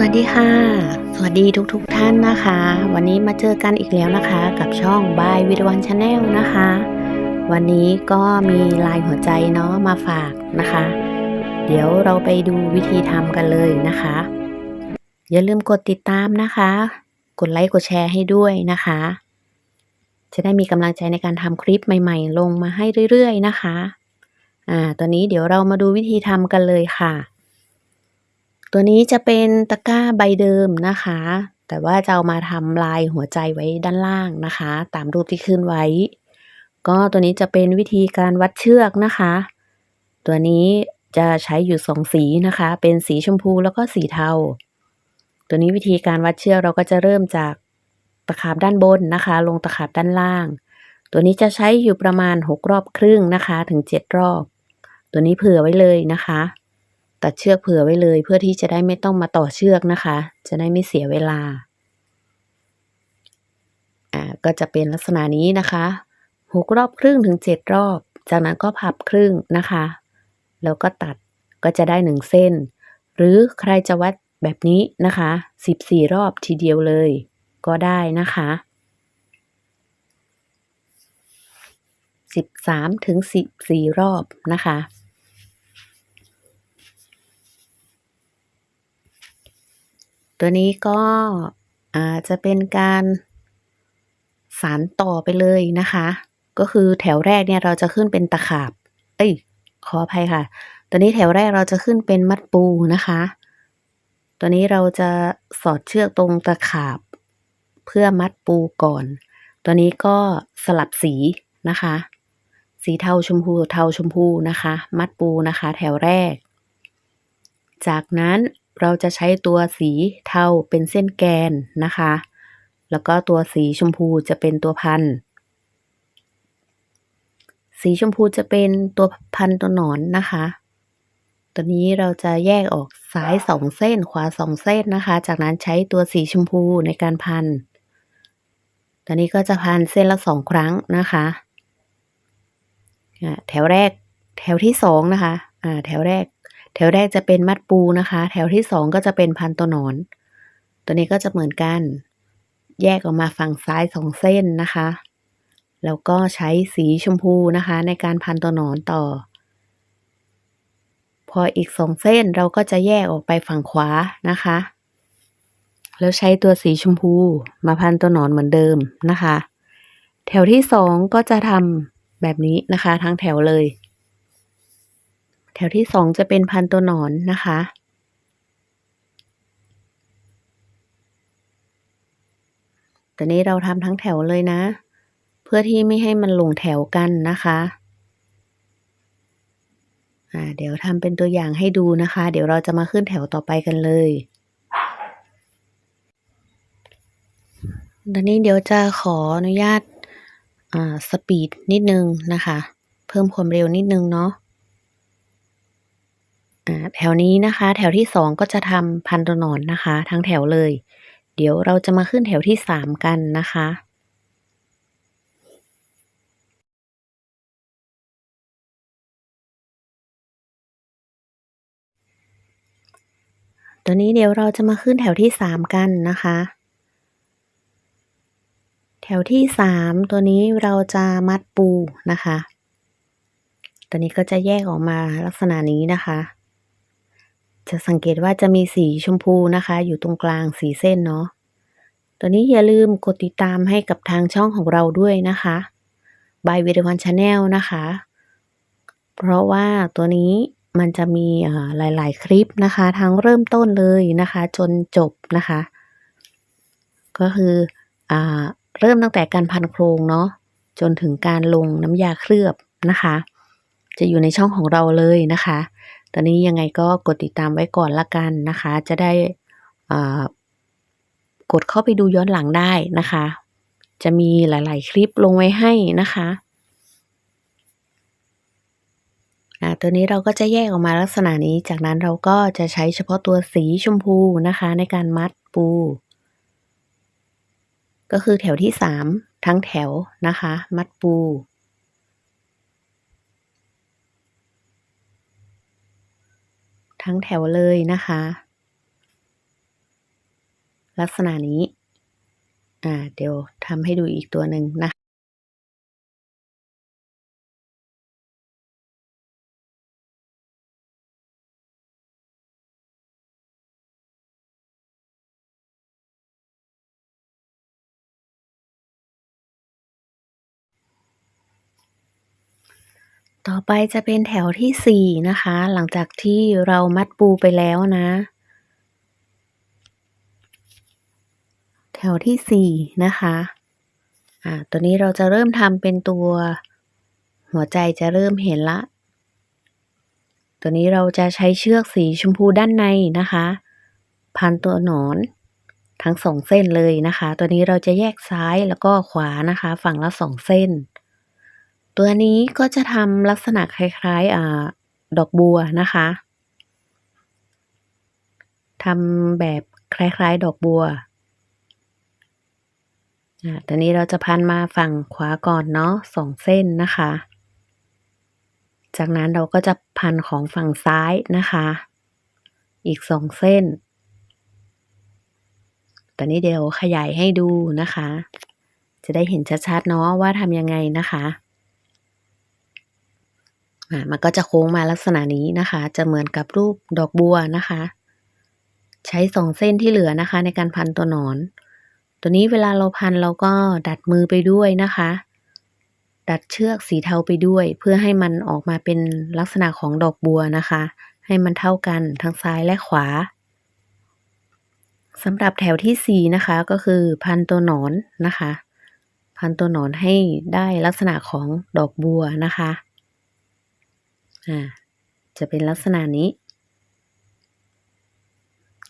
สวัสดีค่ะ สวัสดีทุกๆทท่านนะคะ วันนี้มาเจอกันอีกแล้วนะคะ กับช่องบายวิดวันชาแนลนะคะ วันนี้ก็มีลายหัวใจเนาะมาฝากนะคะ เดี๋ยวเราไปดูวิธีทำกันเลยนะคะ อย่าลืมกดติดตามนะคะ กดไลค์กดแชร์ให้ด้วยนะคะ จะได้มีกำลังใจในการทำคลิปใหม่ ๆ ลงมาให้เรื่อยๆนะคะ อ่าตอนนี้เดี๋ยวเรามาดูวิธีทำกันเลยค่ะ ตัวนี้จะเป็นตะกร้าใบเดิมนะคะ แต่ว่าจะเอามาทำลายหัวใจไว้ด้านล่างนะคะ ตามรูปที่ขึ้นไว้ ก็ตัวนี้จะเป็นวิธีการวัดเชือกนะคะ ตัวนี้จะใช้อยู่สองสีนะคะ เป็นสีชมพูแล้วก็สีเทา ตัวนี้วิธีการวัดเชือกเราก็จะเริ่มจากตะขาบด้านบนนะคะ ลงตะขาบด้านล่าง ตัวนี้จะใช้อยู่ประมาณหกรอบครึ่งนะคะ ถึงเจ็ดรอบ ตัวนี้เผื่อไว้เลยนะคะ ตัดเชือกเผื่อไว้เลยเพื่อที่จะได้ไม่ต้องมาต่อเชือกนะคะ จะได้ไม่เสียเวลา อ่าก็จะเป็นลักษณะนี้นะคะหกรอบครึ่งถึงเจ็ดรอบ จากนั้นก็พับครึ่งนะคะ แล้วก็ตัดก็จะได้หนึ่งเส้น หรือใครจะวัดแบบนี้นะคะสิบสี่รอบทีเดียวเลย ก็ได้นะคะสิบสามถึงสิบสี่รอบนะคะ ตัวนี้ก็อาจจะเป็นการสานต่อไปเลยนะคะ ก็คือแถวแรกเนี่ยเราจะขึ้นเป็นตะขาบ เอ้ย ขออภัยค่ะ ตัวนี้แถวแรกเราจะขึ้นเป็นมัดปูนะคะ ตัวนี้เราจะสอดเชือกตรงตะขาบ เพื่อมัดปูก่อน ตัวนี้ก็สลับสีนะคะ สีเทาชมพูเทาชมพูนะคะ มัดปูนะคะ แถวแรก จากนั้น เราจะใช้ตัวสีเทาเป็นเส้นแกนนะคะ แล้วก็ตัวสีชมพูจะเป็นตัวพัน สีชมพูจะเป็นตัวพันตัวหนอนนะคะ ตัวนี้เราจะแยกออกซ้ายสองเส้นขวาสองเส้นนะคะ จากนั้นใช้ตัวสีชมพูในการพันตัวนี้ก็จะพันเส้นละสองครั้งนะคะ แถวแรกแถวที่สองนะคะอ่าแถวแรก แถวแรกจะเป็นมัดปูนะคะ แถวที่สองก็จะเป็นพันตัวหนอน ตัวนี้ก็จะเหมือนกัน แยกออกมาฝั่งซ้ายสองเส้นนะคะ แล้วก็ใช้สีชมพูนะคะ ในการพันตัวหนอนต่อ พออีกสองเส้นเราก็จะแยกออกไปฝั่งขวานะคะ แล้วใช้ตัวสีชมพูมาพันตัวหนอนเหมือนเดิมนะคะ แถวที่สองก็จะทำแบบนี้นะคะ ทั้งแถวเลย แถวที่สองจะเป็นพันตัวหนอนนะคะ ตอนนี้เราทำทั้งแถวเลยนะ เพื่อที่ไม่ให้มันหลงแถวกันนะคะอ่าเดี๋ยวทำเป็นตัวอย่างให้ดูนะคะ เดี๋ยวเราจะมาขึ้นแถวต่อไปกันเลยตอนนี้เดี๋ยวจะขออนุญาตอ่าสปีดนิดนึงนะคะ เพิ่มความเร็วนิดนึงเนาะ แถวนี้นะคะ แถวที่สองก็จะทำพันตัวหนอนนะคะ ทั้งแถวเลย เดี๋ยวเราจะมาขึ้นแถวที่สามกันนะคะตัวนี้เดี๋ยวเราจะมาขึ้นแถวที่สามกันนะคะ แถวที่สามตัวนี้เราจะมัดปูนะคะ ตัวนี้ก็จะแยกออกมาลักษณะนี้นะคะ จะสังเกตว่าจะมีสีชมพูนะคะ อยู่ตรงกลางสีเส้นเนาะตัวนี้อย่าลืมกดติดตามให้กับทางช่องของเราด้วยนะคะ by v i d e o One Channel นะคะ เพราะว่าตัวนี้มันจะมีหลาย ๆ คลิปนะคะ ทั้งเริ่มต้นเลยนะคะ จนจบนะคะ ก็คืออเริ่มตั้งแต่การพันโครงเนาะจนถึงการลงน้ำยาเคลือบนะคะ จะอยู่ในช่องของเราเลยนะคะ อนนี้ยังไงก็กดติดตามไว้ก่อนละกันนะคะ จะได้กดเข้าไปดูย้อนหลังได้นะคะ จะมีหลาย ๆ คลิปลงไว้ให้นะคะตัวนี้เราก็จะแยกออกมาลักษณะนี้ จากนั้นเราก็จะใช้เฉพาะตัวสีชมพูนะคะ ในการมัดปู ก็คือแถวที่สามทั้งแถวนะคะ มัดปู ทั้งแถวเลยนะคะ ลักษณะนี้ อ่า เดี๋ยวทำให้ดูอีกตัวหนึ่งนะ ต่อไปจะเป็นแถวที่4นะคะ หลังจากที่เรามัดปูไปแล้วนะ แถวที่4นะคะอ่าตัวนี้เราจะเริ่มทำเป็นตัวหัวใจจะเริ่มเห็นละ ตัวนี้เราจะใช้เชือกสีชมพูด้านในนะคะ พันตัวหนอนทั้งสองเส้นเลยนะคะ ตัวนี้เราจะแยกซ้ายแล้วก็ขวานะคะ ฝั่งละสองเส้น ตัวนี้ก็จะทำลักษณะคล้ายๆดอกบัวนะคะทำแบบคล้ายๆ ดอกบัวตอนนี้เราจะพันมาฝั่งขวาก่อนเนาะสองเส้นนะคะ จากนั้นเราก็จะพันของฝั่งซ้ายนะคะ อีกสองเส้น ตอนนี้เดี๋ยวขยายให้ดูนะคะ จะได้เห็นชัดๆเนาะว่าทำยังไงนะคะ มันก็จะโค้งมาลักษณะนี้นะคะ จะเหมือนกับรูปดอกบัวนะคะ ใช้สองเส้นที่เหลือนะคะ ในการพันตัวหนอน ตัวนี้เวลาเราพันเราก็ดัดมือไปด้วยนะคะ ดัดเชือกสีเทาไปด้วย เพื่อให้มันออกมาเป็นลักษณะของดอกบัวนะคะ ให้มันเท่ากันทั้งซ้ายและขวาสำหรับแถวที่ 4 นะคะก็คือพันตัวหนอนนะคะ พันตัวหนอนให้ได้ลักษณะของดอกบัวนะคะ อ่าจะเป็นลักษณะนี้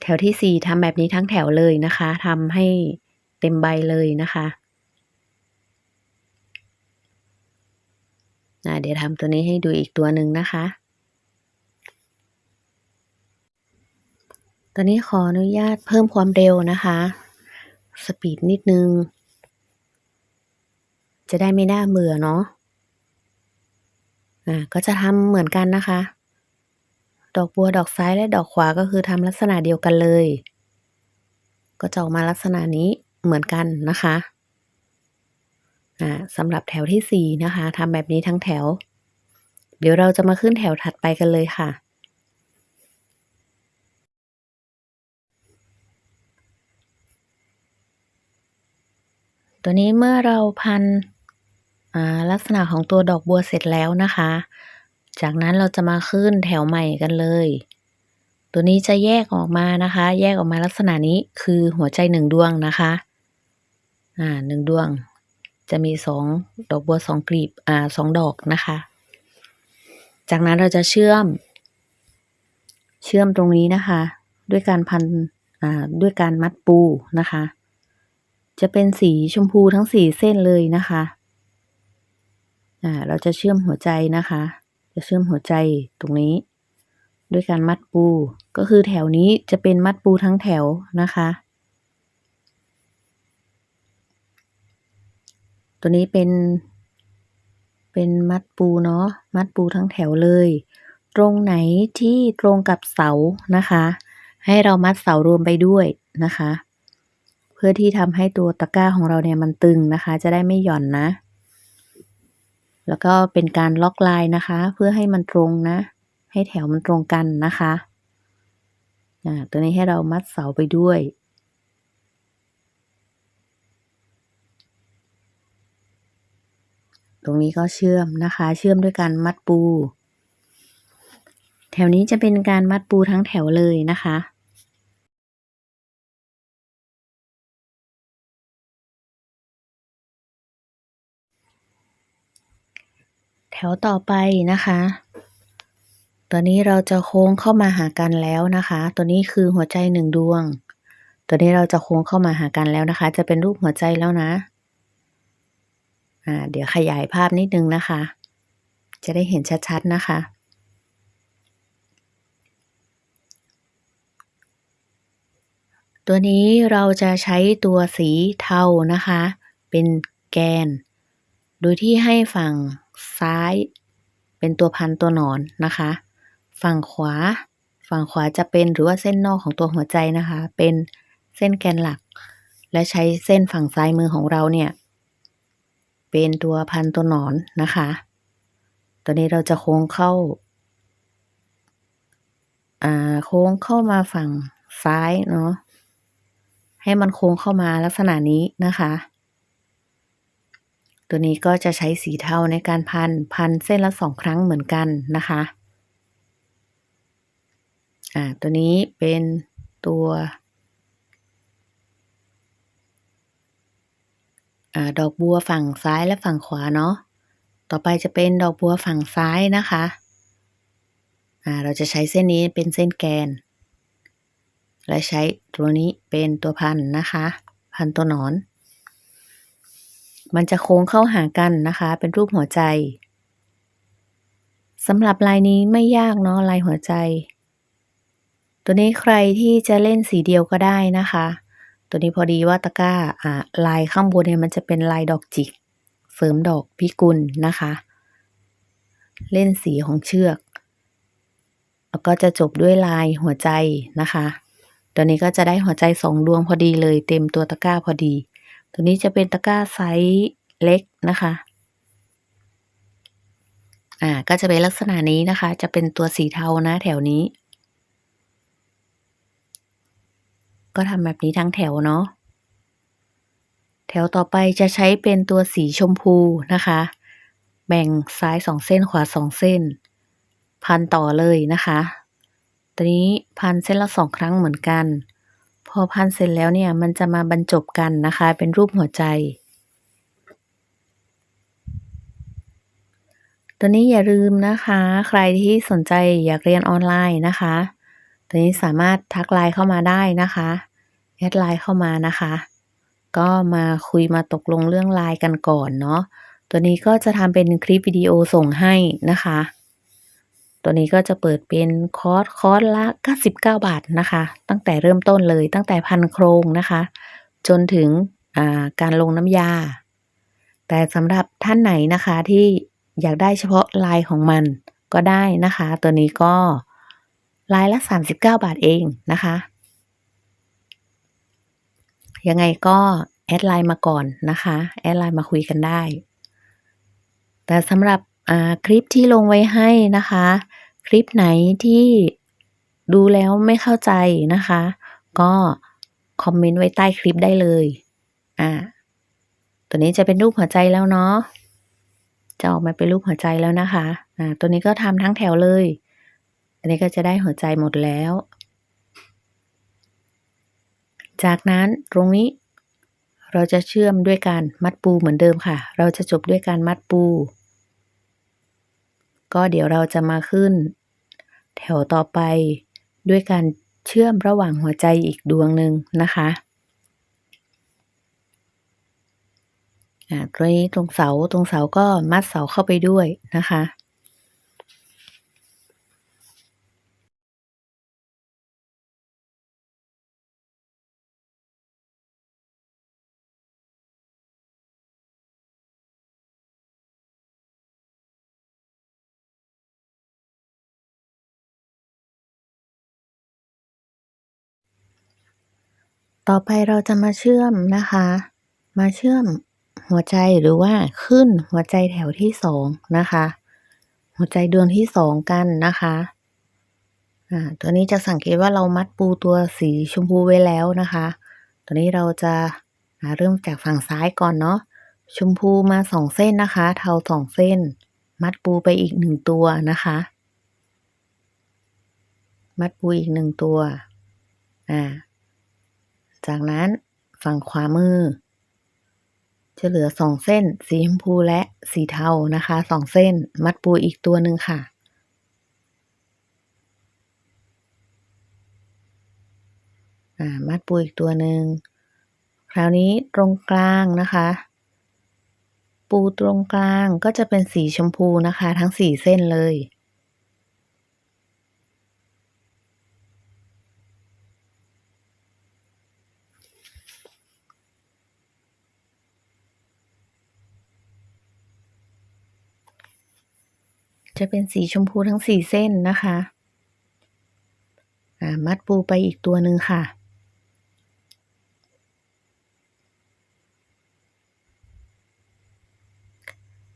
แถวที่4ทำแบบนี้ทั้งแถวเลยนะคะทำให้เต็มใบเลยนะคะเดี๋ยวทำตัวนี้ให้ดูอีกตัวหนึ่งนะคะ ตอนนี้ขออนุญาตเพิ่มความเร็วนะคะ สปีดนิดนึง จะได้ไม่น่าเบื่อเนาะ อ่าก็จะทำเหมือนกันนะคะ ดอกบัวดอกซ้ายและดอกขวาก็คือทำลักษณะเดียวกันเลย ก็จะออกมาลักษณะนี้เหมือนกันนะคะสำหรับแถวที่ 4 นะคะทำแบบนี้ทั้งแถว เดี๋ยวเราจะมาขึ้นแถวถัดไปกันเลยค่ะ ตัวนี้เมื่อเราพัน ลักษณะของตัวดอกบัวเสร็จแล้วนะคะ จากนั้นเราจะมาขึ้นแถวใหม่กันเลย ตัวนี้จะแยกออกมานะคะ แยกออกมาลักษณะนี้คือหัวใจหนึ่งดวงนะคะ อ่าหนึ่งดวง จะมีสองดอกบัวสองกลีบอ่าสองดอกนะคะ จากนั้นเราจะเชื่อม เชื่อมตรงนี้นะคะ ด้วยการพันอ่าด้วยการมัดปูนะคะ จะเป็นสีชมพูทั้งสี่เส้นเลยนะคะ อ่าเราจะเชื่อมหัวใจนะคะ จะเชื่อมหัวใจตรงนี้ ด้วยการมัดปู ก็คือแถวนี้จะเป็นมัดปูทั้งแถวนะคะ ตัวนี้เป็น เป็นมัดปูเนาะ มัดปูทั้งแถวเลย ตรงไหนที่ตรงกับเสานะคะ ให้เรามัดเสารวมไปด้วยนะคะ เพื่อที่ทำให้ตัวตะกร้าของเราเนี่ยมันตึงนะคะ จะได้ไม่หย่อนนะ แล้วก็เป็นการล็อกลายนะคะ เพื่อให้มันตรงนะ ให้แถวมันตรงกันนะคะอ่าตัวนี้ให้เรามัดเสาไปด้วย ตรงนี้ก็เชื่อมนะคะ เชื่อมด้วยการมัดปู แถวนี้จะเป็นการมัดปูทั้งแถวเลยนะคะ ถวต่อไปนะคะ ตัวนี้เราจะโค้งเข้ามาหากันแล้วนะคะ ตัวนี้คือหัวใจหนึ่งดวง ตัวนี้เราจะโค้งเข้ามาหากันแล้วนะคะ จะเป็นรูปหัวใจแล้วนะอ่าเดี๋ยวขยายภาพนิดนึงนะคะ จะได้เห็นชัดๆนะคะตัวนี้เราจะใช้ตัวสีเทานะคะ เป็นแกน โดยที่ให้ฝั่ง ซ้าย เป็นตัวพันตัวหนอนนะคะ ฝั่งขวา ฝั่งขวาจะเป็นหรือว่าเส้นนอกของตัวหัวใจนะคะ เป็นเส้นแกนหลัก และใช้เส้นฝั่งซ้ายมือของเราเนี่ย เป็นตัวพันตัวหนอนนะคะตัวนี้เราจะโค้งเข้าอ่าโค้งเข้ามาฝั่งซ้ายเนาะให้มันโค้งเข้ามาลักษณะนี้นะคะ ตัวนี้ก็จะใช้สีเทาในการพัน พันเส้นละสองครั้งเหมือนกันนะคะ อ่า ตัวนี้เป็นตัวอ่าดอกบัวฝั่งซ้ายและฝั่งขวาเนาะ ต่อไปจะเป็นดอกบัวฝั่งซ้ายนะคะ อ่า เราจะใช้เส้นนี้เป็นเส้นแกน และใช้ตัวนี้เป็นตัวพันนะคะ พันตัวหนอน มันจะโค้งเข้าหากันนะคะ เป็นรูปหัวใจสำหรับลายนี้ไม่ยากเนาะลายหัวใจ ตัวนี้ใครที่จะเล่นสีเดียวก็ได้นะคะ ตัวนี้พอดีว่าตะกร้าอ่าลายข้างบนเนี่ยมันจะเป็นลายดอกจิก เสริมดอกพิกุลนะคะ เล่นสีของเชือก แล้วก็จะจบด้วยลายหัวใจนะคะ ตัวนี้ก็จะได้หัวใจสองดวงพอดีเลยเต็มตัวตะกร้าพอดี ตัวนี้จะเป็นตะกร้าไซส์เล็กนะคะ อ่า ก็จะเป็นลักษณะนี้นะคะ จะเป็นตัวสีเทานะแถวนี้ ก็ทำแบบนี้ทั้งแถวเนาะ แถวต่อไปจะใช้เป็นตัวสีชมพูนะคะ แบ่งซ้ายสองเส้นขวาสองเส้น พันต่อเลยนะคะ ตัวนี้พันเส้นละสองครั้งเหมือนกัน พอพันเสร็จแล้วเนี่ยมันจะมาบรรจบกันนะคะ เป็นรูปหัวใจ ตัวนี้อย่าลืมนะคะ ใครที่สนใจอยากเรียนออนไลน์นะคะตัวนี้สามารถทักไลน์เข้ามาได้นะคะแอดไลน์เข้ามานะคะ ก็มาคุยมาตกลงเรื่องไลน์กันก่อนเนาะตัวนี้ก็จะทำเป็นคลิปวิดีโอส่งให้นะคะ ตัวนี้ก็จะเปิดเป็นคอร์สคอร์สละ 99 บาทนะคะ ตั้งแต่เริ่มต้นเลยตั้งแต่พันโครงนะคะ จนถึงการลงน้ำยา แต่สำหรับท่านไหนนะคะที่อยากได้เฉพาะลายของมันก็ได้นะคะ ตัวนี้ก็ลายละ 39 บาทเองนะคะ ยังไงก็แอดไลน์มาก่อนนะคะ แอดไลน์มาคุยกันได้ แต่สำหรับ คลิปที่ลงไว้ให้นะคะ คลิปไหนที่ดูแล้วไม่เข้าใจนะคะ ก็คอมเมนต์ไว้ใต้คลิปได้เลยอ่าตัวนี้จะเป็นรูปหัวใจแล้วเนาะจะออกมาเป็นรูปหัวใจแล้วนะคะอ่าตัวนี้ก็ทำทั้งแถวเลย อันนี้ก็จะได้หัวใจหมดแล้ว จากนั้นตรงนี้เราจะเชื่อมด้วยการมัดปูเหมือนเดิมค่ะ เราจะจบด้วยการมัดปู ก็เดี๋ยวเราจะมาขึ้น แถวต่อไปด้วยการเชื่อมระหว่างหัวใจอีกดวงหนึ่งนะคะอ่าตรงนี้ตรงเสาตรงเสาก็มัดเสาเข้าไปด้วยนะคะ ต่อไปเราจะมาเชื่อมนะคะ มาเชื่อมหัวใจหรือว่าขึ้นหัวใจแถวที่สองนะคะ หัวใจดวงที่สองกันนะคะอ่าตัวนี้จะสังเกตว่าเรามัดปูตัวสีชมพูไว้แล้วนะคะ ตัวนี้เราจะเริ่มจากฝั่งซ้ายก่อนเนาะชมพูมาสองเส้นนะคะ เทาสองเส้น มัดปูไปอีกหนึ่งตัวนะคะ มัดปูอีกหนึ่งตัวอ่า จากนั้นฝั่งขวามือ จะเหลือสองเส้น สีชมพูและสีเทานะคะสองเส้น มัดปูอีกตัวหนึ่งค่ะมัดปูอีกตัวหนึ่ง คราวนี้ตรงกลางนะคะ ปูตรงกลางก็จะเป็นสีชมพูนะคะ ทั้งสี่เส้นเลย จะเป็นสีชมพูทั้งสี่เส้นนะคะมัดปูไปอีกตัวหนึ่งค่ะ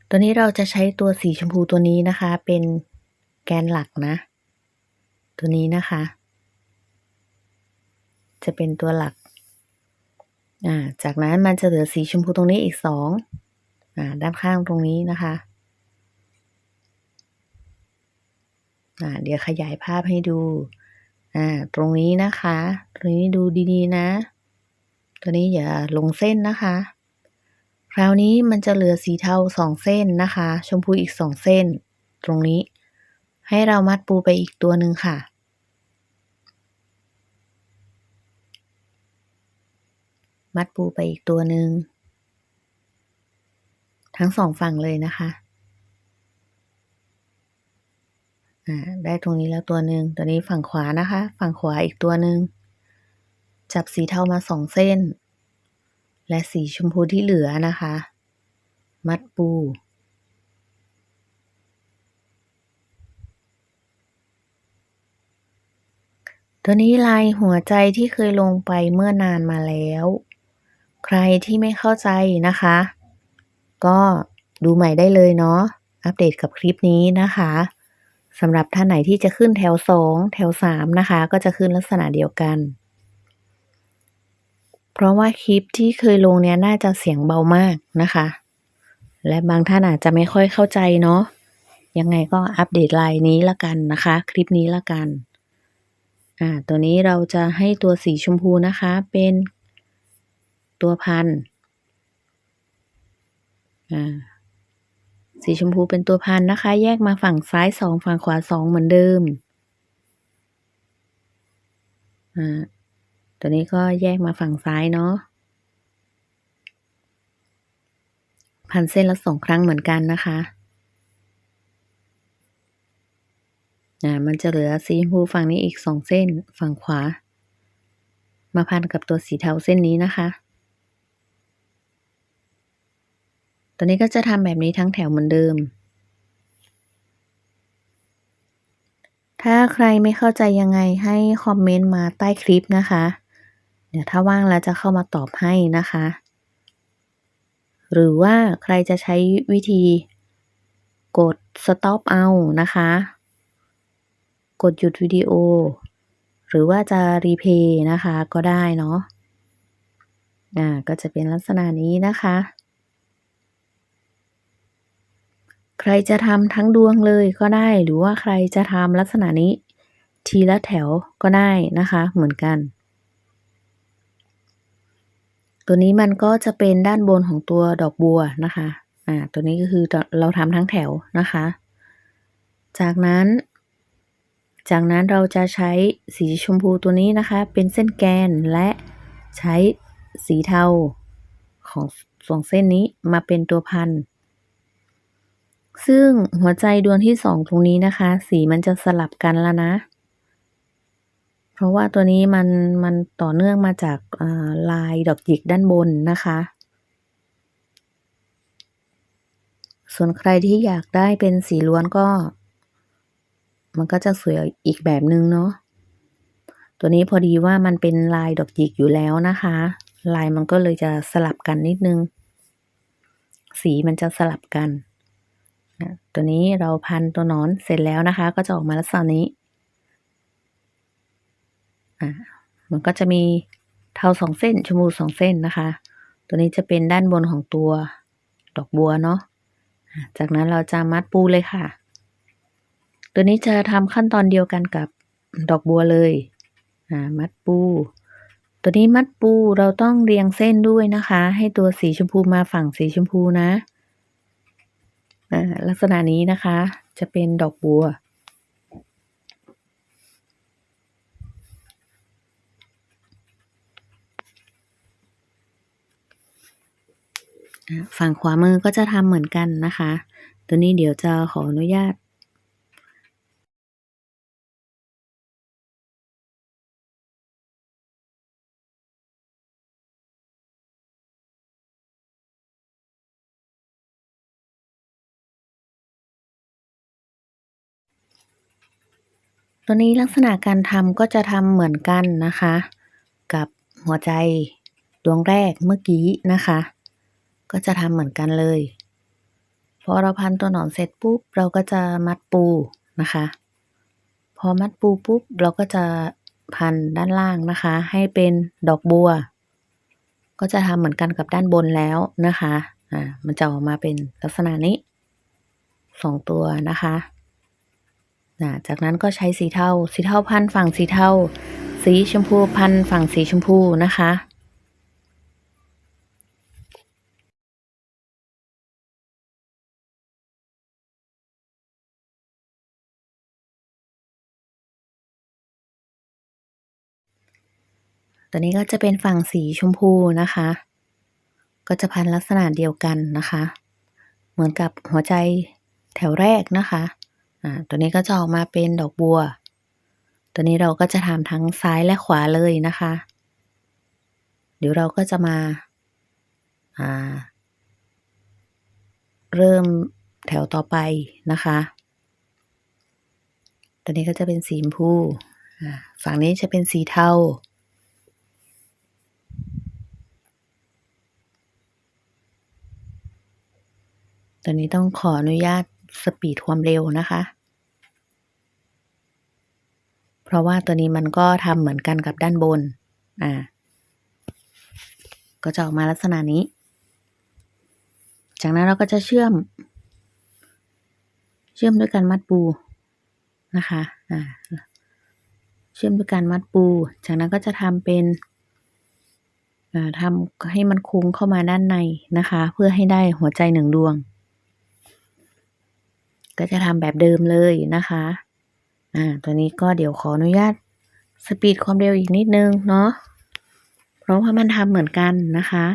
ตัวนี้เราจะใช้ตัวสีชมพูตัวนี้นะคะ เป็นแกนหลักนะ ตัวนี้นะคะ จะเป็นตัวหลัก จากนั้นมันจะเหลือสีชมพูตรงนี้อีกสองอด้านข้างตรงนี้นะคะ อ่าเดี๋ยวขยายภาพให้ดูอ่าตรงนี้นะคะ ตรงนี้ดูดีๆนะ ตัวนี้อย่าลงเส้นนะคะ คราวนี้มันจะเหลือสีเทาสองเส้นนะคะ ชมพูอีกสองเส้น ตรงนี้ ให้เรามัดปูไปอีกตัวหนึ่งค่ะมัดปูไปอีกตัวหนึ่งทั้งสองฝั่งเลยนะคะ อ่าได้ตรงนี้แล้วตัวหนึ่งตัวนี้ฝั่งขวานะคะ ฝั่งขวาอีกตัวหนึ่งจับสีเทามาสองเส้น และสีชมพูที่เหลือนะคะ มัดปูตัวนี้ลายหัวใจที่เคยลงไปเมื่อนานมาแล้ว ใครที่ไม่เข้าใจนะคะ ก็ดูใหม่ได้เลยเนาะ อัปเดตกับคลิปนี้นะคะ สำหรับท่านไหนที่จะขึ้นแถวสองแถวสามนะคะ ก็จะขึ้นลักษณะเดียวกัน เพราะว่าคลิปที่เคยลงเนี้ยน่าจะเสียงเบามากนะคะ และบางท่านอาจจะไม่ค่อยเข้าใจเนาะยังไงก็อัปเดตไลน์นี้ละกันนะคะ คลิปนี้ละกัน อ่า ตัวนี้เราจะให้ตัวสีชมพูนะคะ เป็นตัวพันอ่า สีชมพูเป็นตัวพันนะคะ แยกมาฝั่งซ้ายสองฝั่งขวาสองเหมือนเดิมอ่าตัวนี้ก็แยกมาฝั่งซ้ายเนาะพันเส้นละสองครั้งเหมือนกันนะคะอ่ามันจะเหลือสีชมพูฝั่งนี้อีกสองเส้นฝั่งขวา มาพันกับตัวสีเทาเส้นนี้นะคะ ตัวนี้ก็จะทำแบบนี้ทั้งแถวเหมือนเดิม ถ้าใครไม่เข้าใจยังไงให้คอมเมนต์มาใต้คลิปนะคะ เดี๋ยวถ้าว่างแล้วจะเข้ามาตอบให้นะคะ หรือว่าใครจะใช้วิธีกด stop เอานะคะ กดหยุดวิดีโอ หรือว่าจะรีเพย์นะคะก็ได้เนาะอ่าก็จะเป็นลักษณะนี้นะคะ ใครจะทำทั้งดวงเลยก็ได้ หรือว่าใครจะทำลักษณะนี้ ทีละแถวก็ได้นะคะ เหมือนกัน ตัวนี้มันก็จะเป็นด้านบนของตัวดอกบัวนะคะ อ่า ตัวนี้ก็คือเราทำทั้งแถวนะคะ จากนั้น จากนั้นเราจะใช้สีชมพูตัวนี้นะคะ เป็นเส้นแกนและใช้สีเทาของสองเส้นนี้มาเป็นตัวพัน ซึ่งหัวใจดวงที่สองตรงนี้นะคะ สีมันจะสลับกันแล้วนะ เพราะว่าตัวนี้มันมันต่อเนื่องมาจากลายดอกหยิกด้านบนนะคะ ส่วนใครที่อยากได้เป็นสีล้วนก็ มันก็จะสวยอีกแบบนึงเนาะ ตัวนี้พอดีว่ามันเป็นลายดอกหยิกอยู่แล้วนะคะ ลายมันก็เลยจะสลับกันนิดนึง สีมันจะสลับกัน ตัวนี้เราพันตัวนอนเสร็จแล้วนะคะ ก็จะออกมาลักษณะนี้อ่ามันก็จะมีเทาสองเส้นชมพูสองเส้นนะคะ ตัวนี้จะเป็นด้านบนของตัวดอกบัวเนาะจากนั้นเราจะมัดปูเลยค่ะ ตัวนี้จะทำขั้นตอนเดียวกันกับดอกบัวเลยอ่ามัดปู ตัวนี้มัดปูเราต้องเรียงเส้นด้วยนะคะ ให้ตัวสีชมพูมาฝั่งสีชมพูนะ ลักษณะนี้นะคะจะเป็นดอกบัว ฝั่งขวามือก็จะทำเหมือนกันนะคะ ตัวนี้เดี๋ยวจะขออนุญาต ตัวนี้ลักษณะการทำก็จะทำเหมือนกันนะคะ กับหัวใจดวงแรกเมื่อกี้นะคะ ก็จะทำเหมือนกันเลย พอเราพันตัวหนอนเสร็จปุ๊บเราก็จะมัดปูนะคะ พอมัดปูปุ๊บเราก็จะพันด้านล่างนะคะ ให้เป็นดอกบัว ก็จะทำเหมือนกันกับด้านบนแล้วนะคะอ่ามันจะออกมาเป็นลักษณะนี้สองตัวนะคะ จากนั้นก็ใช้สีเทา สีเทาพันฝั่งสีเทา สีชมพูพันฝั่งสีชมพูนะคะ ตัวนี้ก็จะเป็นฝั่งสีชมพูนะคะ ก็จะพันลักษณะเดียวกันนะคะ เหมือนกับหัวใจแถวแรกนะคะ อ่าตัวนี้ก็จะออกมาเป็นดอกบัว ตัวนี้เราก็จะทำทั้งซ้ายและขวาเลยนะคะ เดี๋ยวเราก็จะมาอ่าเริ่มแถวต่อไปนะคะ ตัวนี้ก็จะเป็นสีชมพู ฝั่งนี้จะเป็นสีเทาตอนนี้ต้องขออนุญาต สปีดความเร็วนะคะ เพราะว่าตัวนี้มันก็ทำเหมือนกันกับด้านบน อ่า ก็จะออกมาลักษณะนี้ จากนั้นเราก็จะเชื่อม เชื่อมด้วยการมัดปูนะคะ อ่า เชื่อมด้วยการมัดปู จากนั้นก็จะทำเป็นทำให้มันคุ้งเข้ามาด้านในนะคะ เพื่อให้ได้หัวใจหนึ่งดวง ก็จะทำแบบเดิมเลยนะคะ อ่า ตัวนี้ก็เดี๋ยวขออนุญาตสปีดความเร็วอีกนิดนึงเนาะ เพราะว่ามันทำเหมือนกันนะคะ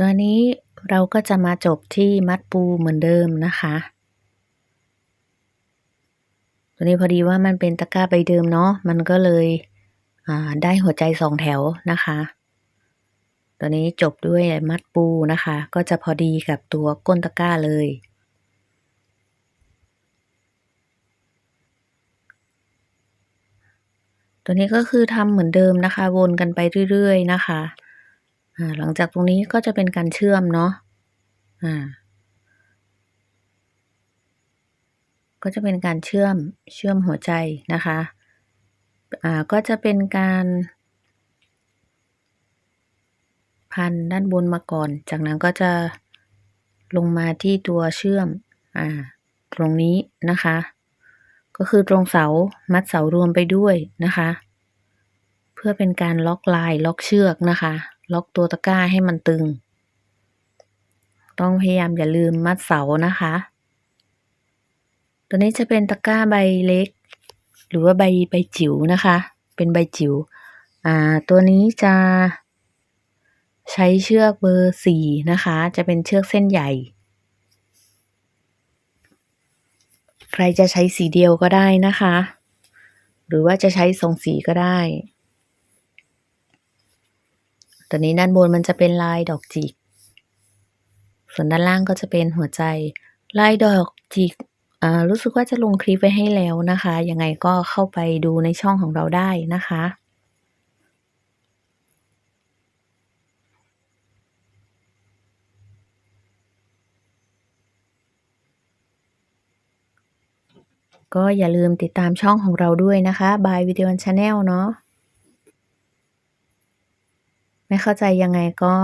ตัวนี้เราก็จะมาจบที่มัดปูเหมือนเดิมนะคะ ตัวนี้พอดีว่ามันเป็นตะกร้าใบเดิมเนาะ มันก็เลยได้หัวใจสองแถวนะคะ ตัวนี้จบด้วยมัดปูนะคะ ก็จะพอดีกับตัวก้นตะกร้าเลย ตัวนี้ก็คือทำเหมือนเดิมนะคะ วนกันไปเรื่อยๆนะคะ หลังจากตรงนี้ก็จะเป็นการเชื่อมเนาะก็จะเป็นการเชื่อมเชื่อมหัวใจนะคะก็จะเป็นการพันด้านบนมาก่อน จากนั้นก็จะลงมาที่ตัวเชื่อมอตรงนี้นะคะ ก็คือตรงเสามัดเสารวมไปด้วยนะคะ เพื่อเป็นการล็อกลายล็อกเชือกนะคะ ล็อกตัวตะกร้าให้มันตึง ต้องพยายามอย่าลืมมัดเสานะคะ ตัวนี้จะเป็นตะกร้าใบเล็ก หรือว่าใบใบจิ๋วนะคะ เป็นใบจิ๋วอ่าตัวนี้จะใช้เชือกเบอร์สี่นะคะ จะเป็นเชือกเส้นใหญ่ ใครจะใช้สีเดียวก็ได้นะคะ หรือว่าจะใช้สองสีก็ได้ ตัวนี้ด้านบนมันจะเป็นลายดอกจิก ส่วนด้านล่างก็จะเป็นหัวใจ ลายดอกจิกรู้สึกว่าจะลงคลิปไว้ให้แล้วนะคะ ยังไงก็เข้าไปดูในช่องของเราได้นะคะ ก็อย่าลืมติดตามช่องของเราด้วยนะคะ บายวิดีโอชาแนลเนาะ ไม่เข้าใจยังไงก็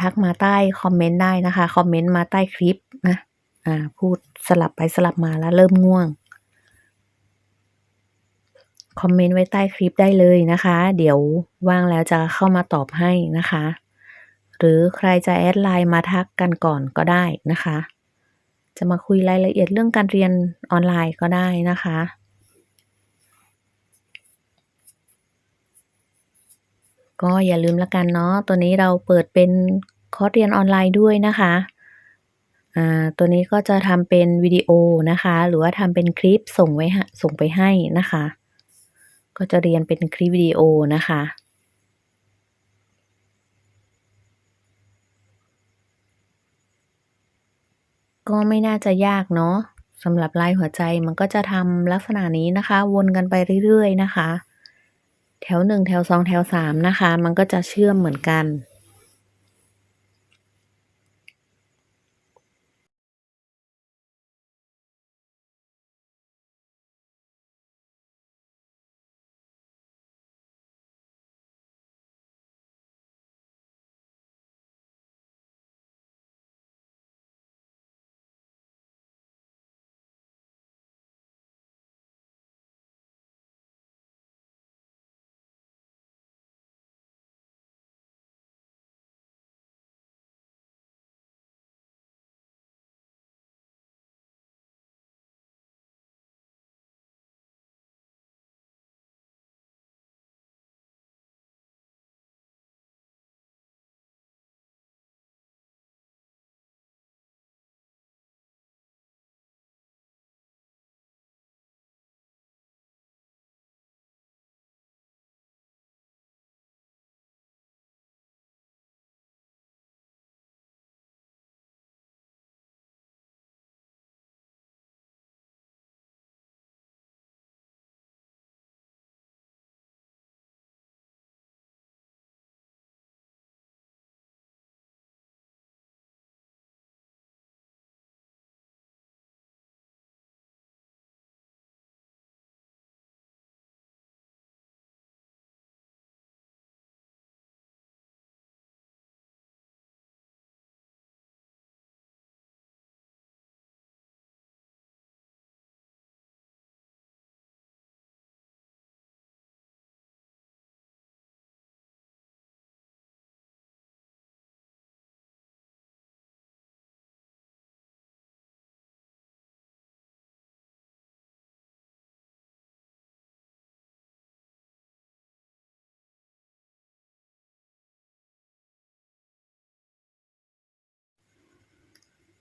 ทักมาใต้คอมเมนต์ได้นะคะ คอมเมนต์มาใต้คลิปนะพูดสลับไปสลับมาแล้วเริ่มง่วง คอมเมนต์ไว้ใต้คลิปได้เลยนะคะ เดี๋ยวว่างแล้วจะเข้ามาตอบให้นะคะ หรือใครจะแอดไลน์มาทักกันก่อนก็ได้นะคะ จะมาคุยรายละเอียดเรื่องการเรียนออนไลน์ก็ได้นะคะ ก็อย่าลืมละกันเนาะตัวนี้เราเปิดเป็นคอร์สเรียนออนไลน์ด้วยนะคะอ่าตัวนี้ก็จะทำเป็นวิดีโอนะคะ หรือว่าทำเป็นคลิปส่งไว้ส่งไปให้นะคะ ก็จะเรียนเป็นคลิปวิดีโอนะคะก็ไม่น่าจะยากเนาะสำหรับลายหัวใจมันก็จะทำลักษณะนี้นะคะ วนกันไปเรื่อยๆนะคะ แถวหนึ่งแถวสองแถวสามนะคะ มันก็จะเชื่อมเหมือนกัน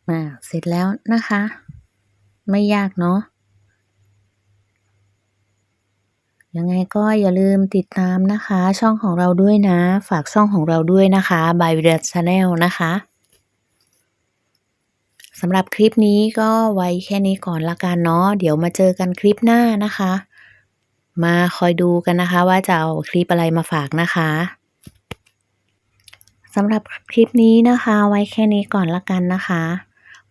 อ่าเสร็จแล้วนะคะ ไม่ยากเนาะยังไงก็อย่าลืมติดตามนะคะ ช่องของเราด้วยนะ ฝากช่องของเราด้วยนะคะ by v i d a Channel นะคะสำหรับคลิปนี้ก็ไว้แค่นี้ก่อนละกันเนาะเดี๋ยวมาเจอกันคลิปหน้านะคะ มาคอยดูกันนะคะ ว่าจะเอาคลิปอะไรมาฝากนะคะสำหรับคลิปนี้นะคะ ไว้แค่นี้ก่อนละกันนะคะ